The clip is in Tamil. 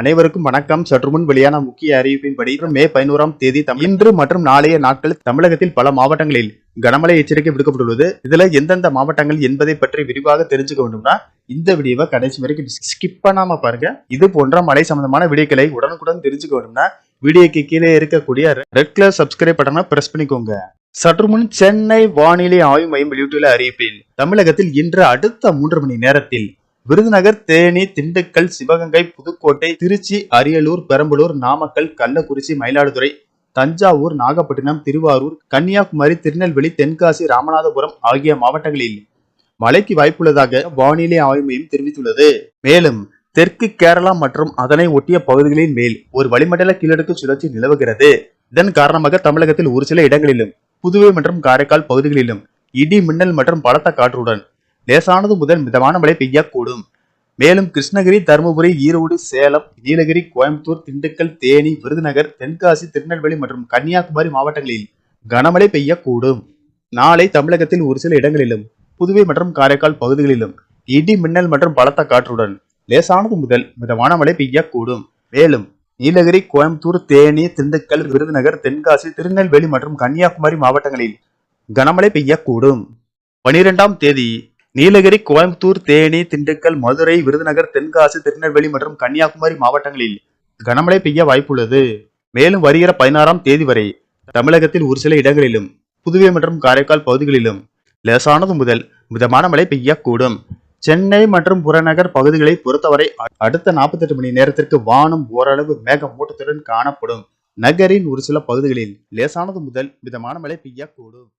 அனைவருக்கும் வணக்கம். சற்று முன் வெளியான முக்கிய அறிவிப்பின்படி மே பதினோராம் தேதி தமிழ் இன்று மற்றும் நாளைய நாட்கள் தமிழகத்தில் பல மாவட்டங்களில் கனமழை எச்சரிக்கை விடுக்கப்பட்டுள்ளது. இதுல எந்தெந்த மாவட்டங்கள் என்பதை பற்றி விரிவாக தெரிஞ்சுக்க வேண்டும்னா இந்த வீடியோவை கடைசி வரைக்கும் ஸ்கிப் பண்ணாம பாருங்க. இது போன்ற மழை சம்பந்தமான வீடியோக்களை உடனுக்குடன் தெரிஞ்சுக்க வேண்டும்னா வீடியோக்கு கீழே இருக்கக்கூடிய ரெட் கலர் சப்ஸ்கிரைப் பட்டனை பிரஸ் பண்ணிக்கோங்க. சற்று முன் சென்னை வானிலை ஆய்வு மையம் வெளியிட்டுள்ள அறிவிப்பில் தமிழகத்தில் இன்று அடுத்த மூன்று மணி நேரத்தில் விருதுநகர் தேனி திண்டுக்கல் சிவகங்கை புதுக்கோட்டை திருச்சி அரியலூர் பெரம்பலூர் நாமக்கல் கள்ளக்குறிச்சி மயிலாடுதுறை தஞ்சாவூர் நாகப்பட்டினம் திருவாரூர் கன்னியாகுமரி திருநெல்வேலி தென்காசி ராமநாதபுரம் ஆகிய மாவட்டங்களில் மழைக்கு வாய்ப்புள்ளதாக வானிலை ஆய்வு மையம் தெரிவித்துள்ளது. மேலும் தெற்கு கேரளா மற்றும் அதனை ஒட்டிய பகுதிகளின் மேல் ஒரு வளிமண்டல கீழடுக்கு சுழற்சி நிலவுகிறது. இதன் காரணமாக தமிழகத்தில் ஒரு சில இடங்களிலும் புதுவை மற்றும் காரைக்கால் பகுதிகளிலும் இடி மின்னல் மற்றும் பலத்த காற்றுடன் லேசானது முதல் மிதமான மழை பெய்யக்கூடும். மேலும் கிருஷ்ணகிரி தருமபுரி ஈரோடு சேலம் நீலகிரி கோயம்புத்தூர் திண்டுக்கல் தேனி விருதுநகர் தென்காசி திருநெல்வேலி மற்றும் கன்னியாகுமரி மாவட்டங்களில் கனமழை பெய்யக்கூடும். நாளை தமிழகத்தில் ஒரு சில இடங்களிலும் புதுவை மற்றும் காரைக்கால் பகுதிகளிலும் இடி மின்னல் மற்றும் பலத்த காற்றுடன் லேசானது முதல் மிதமான மழை பெய்யக்கூடும். மேலும் நீலகிரி கோயம்புத்தூர் தேனி திண்டுக்கல் விருதுநகர் தென்காசி திருநெல்வேலி மற்றும் கன்னியாகுமரி மாவட்டங்களில் கனமழை பெய்யக்கூடும். பனிரெண்டாம் தேதி நீலகிரி கோயம்புத்தூர் தேனி திண்டுக்கல் மதுரை விருதுநகர் தென்காசி திருநெல்வேலி மற்றும் கன்னியாகுமரி மாவட்டங்களில் கனமழை பெய்ய வாய்ப்புள்ளது. மேலும் வருகிற பதினாறாம் தேதி வரை தமிழகத்தில் ஒரு சில இடங்களிலும் புதுவை மற்றும் காரைக்கால் பகுதிகளிலும் லேசானது முதல் மிதமான மழை பெய்யக்கூடும். சென்னை மற்றும் புறநகர் பகுதிகளை பொறுத்தவரை அடுத்த 48 மணி நேரத்திற்கு வானம் ஓரளவு மேகமூட்டத்துடன் காணப்படும். நகரின் ஒரு சில பகுதிகளில் லேசானது முதல் மிதமான மழை பெய்யக்கூடும்.